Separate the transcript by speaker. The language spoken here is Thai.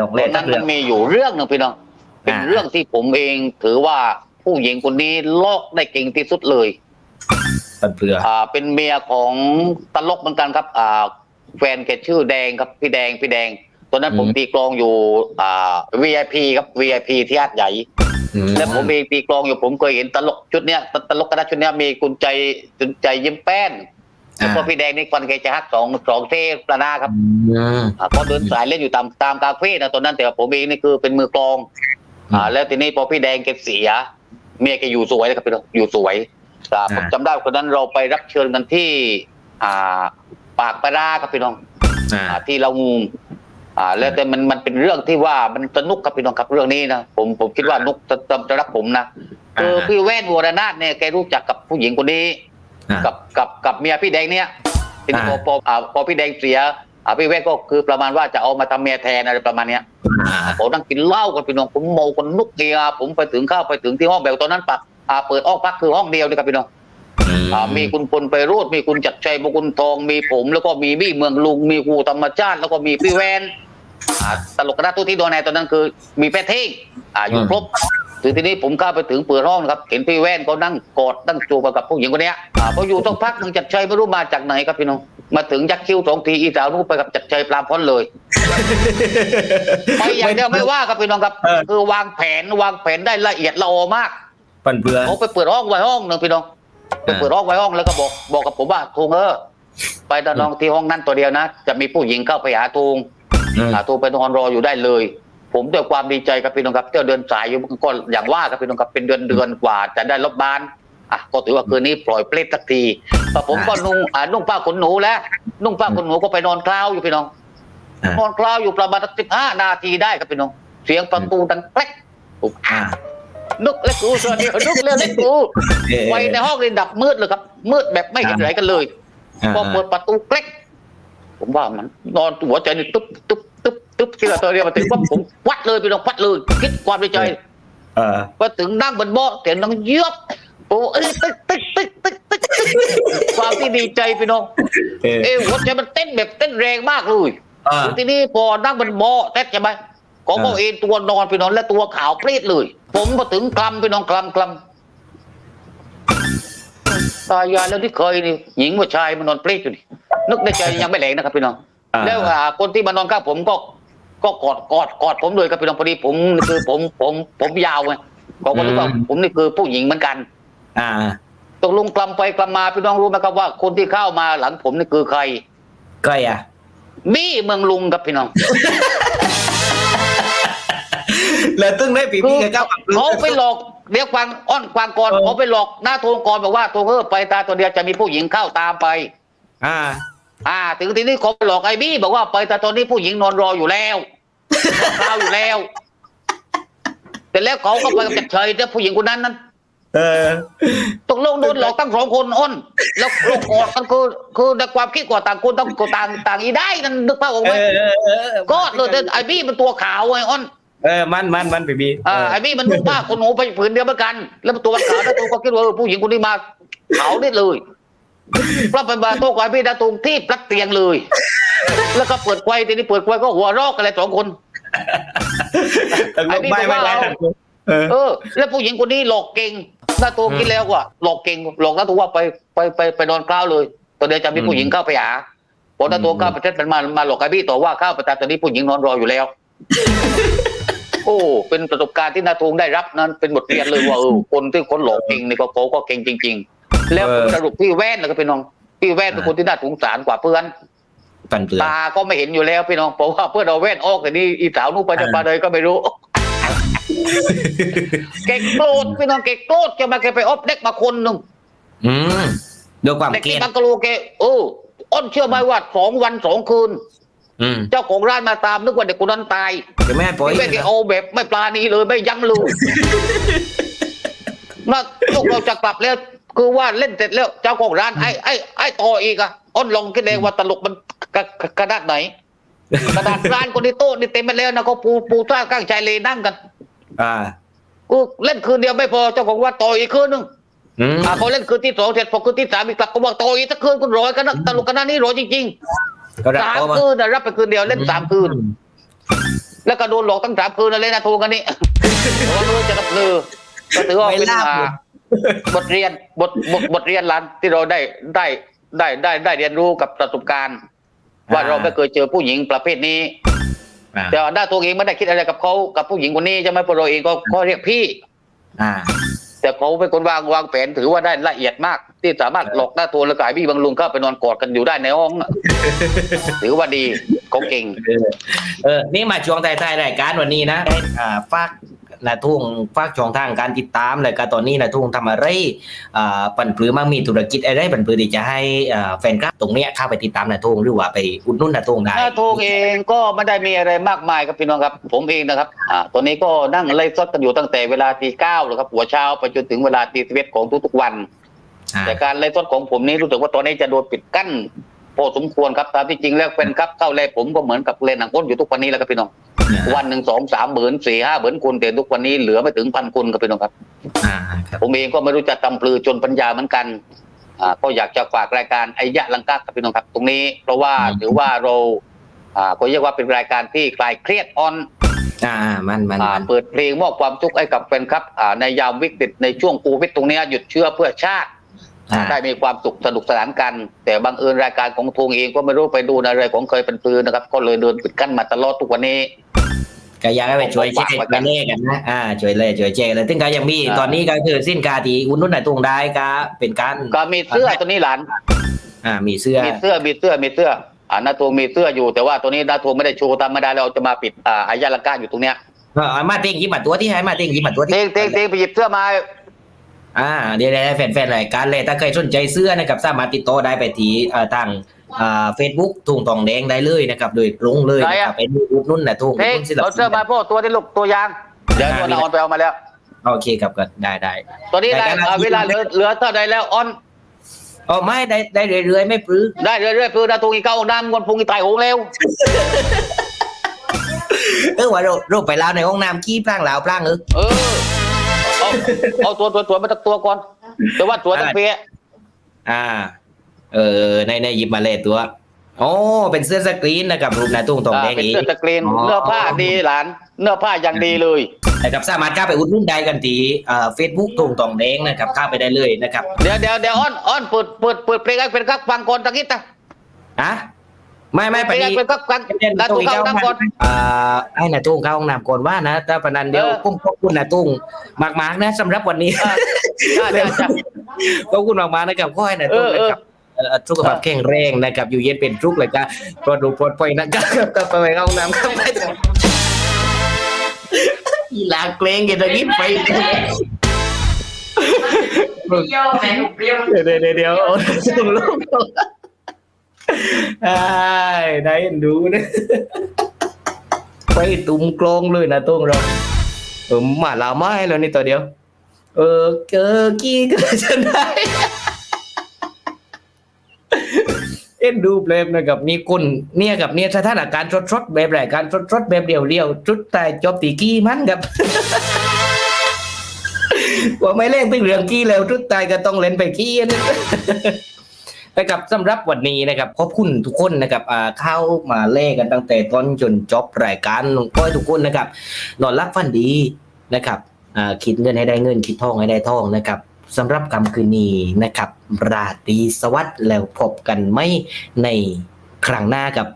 Speaker 1: ลอง
Speaker 2: ต
Speaker 1: เล่
Speaker 2: อนน
Speaker 1: สั
Speaker 2: นั้
Speaker 1: ก
Speaker 2: น
Speaker 1: เรื่
Speaker 2: มั
Speaker 1: อง
Speaker 2: นมีอยู่เรื่องหนึ่งพี่น้องเป็น
Speaker 1: อ่า
Speaker 2: เรื่องที่ผมเองถือว่าผู้หญิงคนนี้ลอกได้เก่งที่สุดเลย
Speaker 1: ปันเพื่อ
Speaker 2: อ่า เป็นเมียของตลกเหมือนกันครับ อ่า แฟนแกชื่อแดงครับพี่แดงพี่แดงตอนนั้นผมตีกลองอยู่ อ่า VIP ครับ VIP ที่หาดใหญ่
Speaker 1: อืม
Speaker 2: แล้วผมเองตีกลองอยู่ผมเคยเห็นตลกชุดเนี้ยตตลกคณะชุดเนี้ยมีกุญใจกุญใจยิ้มแป้น แล้วก็พี่แดงนี่ฟันแกจะฮักสองสองเทปประนาครับ
Speaker 1: อืม
Speaker 2: อ่าเขาเดินสายเล่นอยู่ตามตามคาเฟ่นะตอนนั้นแต่ว่าผมเองนี่คือเป็นมือกลอง อ่า แล้วทีนี้พอพี่แดงแกเสียเมียแกอยู่สวยนะครับพี่น้องอยู่สวยอ่าผมจำได้คนนั้นเราไปรับเชิญกันที่ อ่า ปากปลาร้าครับพี่น้อง
Speaker 1: อ่า
Speaker 2: อ่าที่เรางูมอ่า แล้วแต่มันมันเป็นเรื่องที่ว่ามันสนุกครับพี่น้องครับเรื่องนี้นะผมผมคิดว่านุกจะจะจะรักผมนะคือ
Speaker 1: อ่า
Speaker 2: พี่แว่นวรนาถเนี่ยแกรู้จักกับผู้หญิงคนนี้
Speaker 1: อ่า
Speaker 2: กับกับกับเมียพี่แดงเนี่ยทีนี้พอ
Speaker 1: อ่า
Speaker 2: พออ่าพอพี่แดงเสียอ่าพี่แว่นก็คือประมาณว่าจะเอามาทำเมียแทนอะไรประมาณเนี้ย
Speaker 1: อ่า
Speaker 2: ผมนั่งกินเหล้ากันพี่น้องผมเมากันนุกเดียผมไปถึงเข้าไปถึงที่ห้องแบบตอนนั้นปักอ่าเปิดห้องพักคือห้องเดียวเลยครับพี่น้องอ่ามีคุณพลไปรูดมีคุณจัดชัยมกุลทองมีผม แล้วก็มีบี้เมืองลุงมีครูธรรมชาติ แล้วก็มีพี่แวนอ่าตลกคณะตู้ที่โดนในตอนนั้นคือ มีแพทย์เท่งอ่าอยู่ครบ ถึงทีนี้ผมเข้าไปถึงเปิดห้องนะครับ เห็นพี่แว่นเขานั่งกอดนั่งจูบกับผู้หญิงคนเนี้ยอ่าพออยู่ต้องพักหนึ่งจัดชัยไม่รู้มาจากไหนครับพี่น้อง มาถึงยักคิ้วสองทีอีสาวนู้นไปกับจัดชัยปลาพ้นเลย ไปอย่างเดียวไม่ว่าครับพี่น้องครับ
Speaker 1: เออ
Speaker 2: คือวางแผนวางแผนได้ละเอียดละออมาก
Speaker 1: ปันเพื่อ
Speaker 2: เขาไปเปิดห้องไว้ห้องหนึ่งพี่น้องไปเปิดห้องไว้ห้องแล้วก็บอกบอกกับผมว่าทุงเออไปตอนน้องที่ห้องนั้นตัวเดียวนะ จะมีผู้หญิงเข้าไปหาทุง
Speaker 1: อืม
Speaker 2: หาทุงไปนอนรออยู่ได้เลย ผมด้วยความดีใจครับพี่น้องครับเที่ยวเดินสายอยู่ก็อย่างว่าครับพี่น้องครับเป็นเดือนเดือนกว่าจะได้รถบ้านอะก็ถือว่าคืนนี้ปล่อยเปลดสักทีแต่ผมก็นุ่งอ่านุ่งผ้าขนหนูแล้วนุ่งผ้าขนหนูก็ไปนอนคลาวอยู่พี่น้อง
Speaker 1: อ่าน
Speaker 2: อนคลาวอยู่ประมาณสิบห้านาทีได้ครับพี่น้อง เสียงประตูดังแกรกผม
Speaker 1: อ่า
Speaker 2: นึกเล็กกูสวัสดีนึกเรื่องเล็กกู
Speaker 1: เอ่อ
Speaker 2: ไฟในห้องนี่ดับมืดเลยครับ มืดแบบไม่เห็นอะไรกันเลย
Speaker 1: อ่า
Speaker 2: พอเปิดประตูเกล็กผมว่ามันนอนหัวใจนี่ตึ๊บตึ๊บ ตึ๊บตึ๊บที่เราตัวเดียวมาถึงปั๊บผมวัดเลยพี่น้องวัดเลยคิดความในใจ
Speaker 1: เออ
Speaker 2: พอถึงนั่งบนเบาะเสียงดังเยือบโอ้เอ้ยตึ๊กตึ๊กตึ๊กตึ๊กตึ๊กตึ๊กความที่ดีใจพี่น้อง
Speaker 1: เออ
Speaker 2: เอ้ยหัวใจมันเต้นแบบเต้นแรงมากเลย
Speaker 1: อ่า
Speaker 2: ทีนี้พอนั่งบนเบาะแท็กใช่ไหมเขาก็
Speaker 1: อ่า
Speaker 2: เอนตัวนอนพี่น้องและตัวขาวเปรี้ยเลย ผมพอถึงคลำพี่น้องคลำคลำตายายแล้วที่เคยนี่หญิงกับชายมันนอนเปรี้ยอยู่นี่นึกในใจยังไม่แหลงนะครับพี่น้อง
Speaker 1: อ่า
Speaker 2: แล้วอ่าคนที่มานอนข้างผมก็ ก็กอดกอดกอดผมเลยครับพี่น้องพอดีผมคือผมผมผมยาวไงเขาก็นึกว่าผมนี่คือผู้หญิงเหมือนกัน
Speaker 1: อ่า
Speaker 2: ตกลงกลำไปกลำมาพี่น้องรู้ไหมครับว่า คนที่เข้ามาหลังผมนี่คือใคร
Speaker 1: ก็อะ
Speaker 2: บี้เมืองลุงครับพี่น้อง
Speaker 1: แล้วตึ้งได้ปี
Speaker 2: คื
Speaker 1: พี่
Speaker 2: อ
Speaker 1: กับเจ้ากับ
Speaker 2: เขาไปหลอกเรียกฟังอ้อนฟังก่อน
Speaker 1: เออ
Speaker 2: เขาไปหลอกหน้าโทงกรบอกว่าโทงเออไปตาตัวเดียวจะมีผู้หญิงเข้าตามไป
Speaker 1: อ่า
Speaker 2: อ่า ถึงทีนี้เขาไปหลอกไอ้บี้บอกว่าไปตาตอนนี้ผู้หญิงนอนรออยู่แล้ว รออยู่แล้วแต่แล้วเขาก็ไปกับเฉยแต่ผู้หญิงคนนั้นนั้น
Speaker 1: เออ
Speaker 2: ตกลงโดนหลอกตั้งสองคนอ้น แล้วโลกอดกันคือคือในความคิดกว่าต่างคนต่างต่างต่างอีได้นั่นนึกภาพออกไหม
Speaker 1: อเออเออ
Speaker 2: ก็เลยแต่ไอ้บี้มันตัวขาวไอ้อ้น
Speaker 1: เออมันมันมันปีพี่
Speaker 2: อ่าไอ้บี้มันนุ่งผ้าคนหนูไปผืนเดียวเหมือนกัน แล้วตัวมันขาวแล้วตัวก็คิดว่าผู้หญิงคนนี้มาขาวได้เลยพระเป็นบาโตกไอ้บี้ดาตุงที่ปลัดเตียงเลย แล้วก็เปิดไฟทีนี้เปิดไฟก็หัวรอกกันเลยสองคน
Speaker 1: ตกลงไม่ไม่ไม่เออ
Speaker 2: เออ แล้วผู้หญิงคนนี้หลอกเก่งหน้าตัวกินแล้วว่ะหลอกเก่งหลอกหน้าตัวว่าไปไปไปไปนอนกล้าวเลย ตอนเดียวจะมีผู้หญิงเข้าไปหาพอหน้าตัวเข้าไปเท็จเป็นมามาหลอกไอ้บี้ต่อว่าเข้าไปแต่ตอนนี้ผู้หญิงนอนรออยู่แล้ว โอ้เป็นประสบการณ์ที่นาทงได้รับนั้นเป็นบทเรียนเลยว่าเออคนที่คนหลอกเก่งนี่ก็เขาก็เก่งจริง ๆ แล้วสรุปพี่แว่นแล้วก็เป็นน้องพี่แว่นเป็นคนที่น่าสงสารกว่าเพื่อน
Speaker 1: ปันเพื่อ
Speaker 2: ตาก็ไม่เห็นอยู่แล้วพี่น้องเพราะว่าเพื่อนเอาแว่นออกแต่นี่อีสาวนู่นไปจะมาเลยก็ไม่รู้เก่งโกรธพี่น้องเก่งโกรธแกมาแกไปอบเด็กมาคนหนึ่ง
Speaker 1: อืมด้วยความ
Speaker 2: เด็ก
Speaker 1: เกลี
Speaker 2: ที่
Speaker 1: ยด
Speaker 2: บังกะโลแกเอออ้นเชื่อไหมว่าสองวันสองคืน
Speaker 1: อืม
Speaker 2: เจ้าของร้านมาตามนึกว่าเด็กคนนั้นตาย
Speaker 1: จะไม่ให้ปล่อย
Speaker 2: พี่แม่แกเอาแบบไม่ปลาณีเลยไม่ยั้งเลยน่าลูกเราจะกลับแล้ว คือว่าเล่นเสร็จแล้ว เจ้าของร้านไอ้ไอ้ไอ้ต่ออีกอะอ้นลองคิดเองว่าตลกมัน กระกระกระดาษไหนกระดาษร้านคนที่โต๊ะนี่เต็มไปแล้วนะเขาปูปูท่าข้างชายเลนั่งกัน
Speaker 1: อ่า
Speaker 2: กูเล่นคืนเดียวไม่พอเจ้าของว่าต่ออีกคืนนึง
Speaker 1: อืม
Speaker 2: อ่าเขาเล่นคืนที่สองเสร็จพอคืนที่สามอีกกลับก็บอกต่ออีกสักคืนคุณร้อยกันนะตลกกันนะนี่ร้อยจริง
Speaker 1: ก็
Speaker 2: ๆ
Speaker 1: รับ
Speaker 2: สาม
Speaker 1: เขามา
Speaker 2: คืนนะรับไปคืนเดียวเล่นสามคืน แล้วแล้วก็โดนหลอกตั้งสามคืนนั่นเลยนะทูกันนี่เพราะว่าไม่รู้จะกระพือก็ถือว่าเป็น
Speaker 1: ไม่ลาบ
Speaker 2: อ่า
Speaker 1: เลย
Speaker 2: บทเรียนบทบทบทเรียนหลันที่เราได้ได้ได้ได้ได้เรียนรู้กับประสบการณ์ ว่าเราไม่เคยเจอผู้หญิงประเภทนี้
Speaker 1: อ่า
Speaker 2: แต่ว่าด้านตัวเองไม่ได้คิดอะไรกับเขากับผู้หญิงคนนี้ใช่ไหมเพราะเราเองก็ก็เรียกพี่
Speaker 1: อ่า
Speaker 2: แต่เขาเป็นคนวางวางแผนถือว่าได้ละเอียดมาก ที่สามารถหลอกหน้าตัวและกายพี่บังลุงเข้าไปนอนกอดกันอยู่ได้ในห้องน่ะถือว่าดีเขาเก่ง
Speaker 1: เออเออนี่มาช่วงท้ายๆรายการวันนี้นะให้อ่าฝาก นาทุ่งฝากช่องทางการติดตามเลยก็ตอนนี้นาทุ่งทำอะไรอ่าปั่นปลือมั่งมีธุรกิจอะไรปั่นปลือที่จะให้อ่าแฟนคลับตรงเนี้ยเข้าไปติดตามนาทุ่งหรือว่าไปอุดหนุนนาทุ่งได้
Speaker 2: หน้าโทงเองก็ไม่ได้มีอะไรมากมายครับพี่น้องครับ ผมเองนะครับอ่าตอนนี้ก็นั่งไล่สดกันอยู่ตั้งแต่เวลาตีเก้าเลยครับหัวเช้าไปจนถึงเวลาตีสิบเอ็ดของทุกๆวัน
Speaker 1: อ่า
Speaker 2: แต่การไล่สดของผมนี้รู้สึกว่าตอนนี้จะโดนปิดกั้นพอสมควรครับตามที่จริงแล้วเป็นครับเข้าแรกผมก็เหมือนกับเล่นหนังก้นอยู่ทุกวันนี้แหล้วครับพี่น้อง วันหนึ่งสองสามหมื่นสี่ห้าหมื่นคนแต่ทุกวันนี้เหลือไม่ถึงพันคนครับพี่น้องครับ
Speaker 1: อ่าครับ
Speaker 2: ผมเองก็ไม่รู้จะตำปลือจนปัญญาเหมือนกันอ่าก็อยากจะฝากรายการไอ้ยะลังกักกับพี่น้องครับ ตรงนี้ เพราะว่าถือว่าเราอ่าก็เรียกว่าเป็นรายการที่คลายเครียดออน
Speaker 1: อ่ามันมัน
Speaker 2: อ่า
Speaker 1: มัน
Speaker 2: เปิดเพลงมอบความสุขให้กับแฟนครับอ่าในยามวิกฤตในช่วงโควิดตรงนี้หยุดเชื้อเพื่อชาติ
Speaker 1: อ่า
Speaker 2: ได้มีความสุขสนุกสนานกัน แต่บังเอิญรายการของทงเองก็ไม่รู้ไปดูอะไรของเคยเป็นปลือนะครับ ก็เลยเดินปิดกั้นมาตลอดทุกวันนี้
Speaker 1: ก็อยากให้ไปช่วยแชร์กันเล่กันนะอ่าช่วยเลยช่วยแชร์เลยซึ่งก็ยังมี
Speaker 2: อ่า
Speaker 1: ตอนนี้ก็คือสิ้นกาที่อุดหนุนนาทุ่งได้ก็เป็นการ
Speaker 2: ก็มีเสื้อตัวนี้หลาน
Speaker 1: อ่า มีเสื้อ
Speaker 2: มีเสื้อมีเสื้อมีเสื้ออ่านาทวงมีเสื้ออยู่แต่ว่าตัวนี้นาทวงไม่ได้โชว์ธรรมดาเราจะมาปิดอ่าอายาลังการอยู่ตรงเนี้ย
Speaker 1: เออเอามาเต้งยิ้มมาตัวที่ให้มาเต้งยิ้มมาตัวที่
Speaker 2: เต้งเต้งเต้งไปหยิบเสื้อมา
Speaker 1: อ่าเดี๋ยวได้แฟนๆรายการเลยถ้าใครสนใจเสื้อนะครับสามารถติดต่อได้ไปที่เอ่อทางอ่าเฟซบุ๊กทุ่งทองแดงได้เลยนะครับ โดยตรงเลยนะครับเป็นอุดหนุ่นนะทุ่ง
Speaker 2: เต้ง
Speaker 1: อุดหนุนศิล
Speaker 2: เอา
Speaker 1: ปิ
Speaker 2: เสื้อนมาพ่อตัวที่ลูกตัวยางเดี๋ยวตัวนอนไปเอามาแล้ว
Speaker 1: โอเคครับก็ได้ได้
Speaker 2: ตอนนี้ได้
Speaker 1: ได้ได้
Speaker 2: อ่าเวลาเหลือเหลือเท่าใดแล้วออน
Speaker 1: อ๋อไม่ได้ได้เรื่อยๆไม่ปลื้
Speaker 2: ได้เรื่อยๆคือนาทวงอีกเก้าน้ำงวนพุงอีกไตหงเร็ว
Speaker 1: เออว่าเราเราไปลาวในห้องน้ำขี้พลางลาวพลางเออ
Speaker 2: เออ เอาเอาตัวตัวตัวมาตักตัวก่อนแต่ว่าตัวตั้งเปีย
Speaker 1: อ่า เออในในหยิบมาเลยตัวโอ้เป็นเสื้อสกรีนนะครับรูปนาทุ่งทอง
Speaker 2: อ่า
Speaker 1: แดง
Speaker 2: เป็น
Speaker 1: อีก
Speaker 2: เสื้อตะกรีน
Speaker 1: อ๋อ
Speaker 2: เนื้อผ้าดีหลาน เนื้อผ้าอย่างดีเลย
Speaker 1: นะครับสามารถเข้าไปอุดหนุนได้กันที่เฟซบุ๊กทุ่งทองแดงนะครับเข้าไปได้เลยนะครับ
Speaker 2: เดี๋ยวเดี๋ยวเดี๋ยวอ้อนอ้อนเปิดเปิดเปิดเพลงให้เป็นกักฟังก่อนตะกี้ตะ
Speaker 1: อะ ไม่ไม่
Speaker 2: เพ
Speaker 1: ไป
Speaker 2: ลงให้
Speaker 1: ดี
Speaker 2: เป็นกักฟัง
Speaker 1: เล่น
Speaker 2: นาทวงเข้าน้ำก่อน
Speaker 1: อ่าให้นาตุ้งเข้าห้องน้ำก่อนว่านะแต่ปนันเดียว
Speaker 2: เออ
Speaker 1: กุ้มขอบคุณนาตุ้งมากๆนะสำหรับวันนี้
Speaker 2: อ่าจ้าจ้าจ้า
Speaker 1: ขอบคุณมากๆนะครับขอให้นาตุ้ง
Speaker 2: เออ
Speaker 1: นะครับเอ่อสุขภาพแข็งแรงนะครับอยู่เย็นเป็นทุกข์เลยก็ปลอดดูปลอดภัยนะครับกลับไปเข้าห้องน้ำครับอีหลาเกรงกันตะกี้ไป
Speaker 3: เปรี้ยวไหมหนูเปรี้ยว
Speaker 1: เดี๋ยวเดี๋ยวเดี๋ยวเดี๋ยวเอาส่งลูก ไอ้ได้เห็นดูนะไปตุ้มกลองเลยนะตุ้งเราเออหมาลาไม้แล้วนี่ตัวเดียว เออเจอกี้ก็จะได้เอ็นดูเปลมนะครับนี่คุณเนี่ยกับเนี่ยสถานการณ์ชดๆแบบรายการชดๆแบบเดียวๆจุดแต่จบตีกี้มันครับว่าไม่เล่นตึงเรื่องกี้แล้วจุดตายก็ต้องเล่นไปกี้นะ นะครับสำหรับวันนี้นะครับขอบคุณทุกคนนะครับเข้ามาเล่กันตั้งแต่ต้นจนจบรายการขอให้ทุกคนนะครับนอนรับฝันดีนะครับคิดเงินให้ได้เงินคิดทองให้ได้ทองนะครับสำหรับคำคืนนี้นะครับ ราตรีสวัสดิ์แล้วพบกันไหมในครั้งหน้ากับ